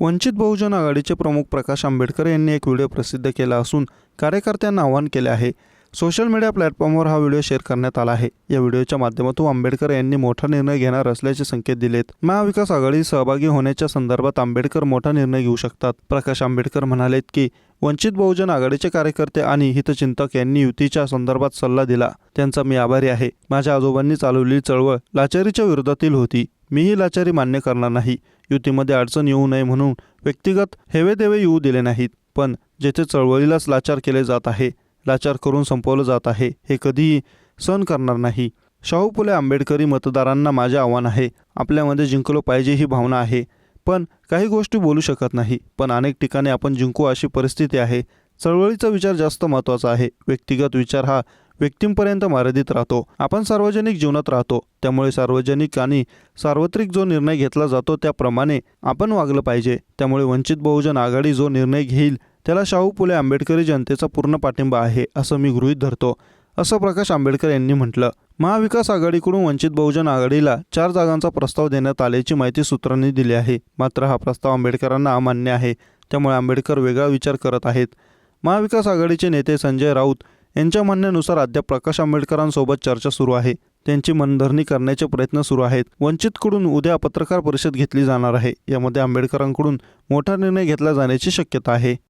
वंचित बहुजन आघाडीचे प्रमुख प्रकाश आंबेडकर यांनी एक व्हिडिओ प्रसिद्ध केला असून कार्यकर्त्यांना आवाहन केले आहे. सोशल मीडिया प्लॅटफॉर्मवर हा व्हिडिओ शेअर करण्यात आला आहे. या व्हिडिओच्या माध्यमातून आंबेडकर यांनी मोठा निर्णय घेणार असल्याचे संकेत दिलेत. महाविकास आघाडी सहभागी होण्याच्या संदर्भात आंबेडकर मोठा निर्णय घेऊ शकतात. प्रकाश आंबेडकर म्हणालेत की वंचित बहुजन आघाडीचे कार्यकर्ते आणि हितचिंतक यांनी युतीच्या संदर्भात सल्ला दिला. त्यांचा मी आभारी आहे. माझ्या आजोबांनी चालवलेली चळवळ लाचारीच्या विरोधातील होती. मीही लाचारी मान्य करणार नाही. युतीमध्ये अडचण येऊ नये म्हणून व्यक्तिगत हेवे देवे येऊ दिले नाहीत. पण जेथे चळवळीलाच लाचार केले जात आहे लाचार करून संपवलं जात आहे हे कधीही सहन करणार नाही. शाहू फुले आंबेडकरी मतदारांना माझे आव्हान आहे. आपल्यामध्ये जिंकलो पाहिजे ही भावना आहे. पण काही गोष्टी बोलू शकत नाही. पण अनेक ठिकाणी आपण जिंकू अशी परिस्थिती आहे. चळवळीचा विचार जास्त महत्त्वाचा आहे. व्यक्तिगत विचार हा व्यक्तींपर्यंत मर्यादित राहतो. आपण सार्वजनिक जीवनात राहतो. त्यामुळे सार्वजनिक आणि सार्वत्रिक जो निर्णय घेतला जातो त्याप्रमाणे आपण वागलं पाहिजे. त्यामुळे वंचित बहुजन आघाडी जो निर्णय घेईल त्याला शाहू फुले आंबेडकरी जनतेचा पूर्ण पाठिंबा आहे असं मी गृहीत धरतो. असं प्रकाश आंबेडकर यांनी म्हटलं. महाविकास आघाडीकडून वंचित बहुजन आघाडीला चार जागांचा प्रस्ताव देण्यात आल्याची माहिती सूत्रांनी दिली आहे. मात्र हा प्रस्ताव आंबेडकरांना अमान्य आहे. त्यामुळे आंबेडकर वेगळा विचार करत आहेत. महाविकास आघाडीचे नेते संजय राऊत यांच्या म्हणण्यानुसार अद्याप प्रकाश आंबेडकरांसोबत चर्चा सुरू आहे. त्यांची मनधरणी करण्याचे प्रयत्न सुरू आहेत. वंचितकडून उद्या पत्रकार परिषद घेतली जाणार आहे. यामध्ये आंबेडकरांकडून मोठा निर्णय घेतला जाण्याची शक्यता आहे.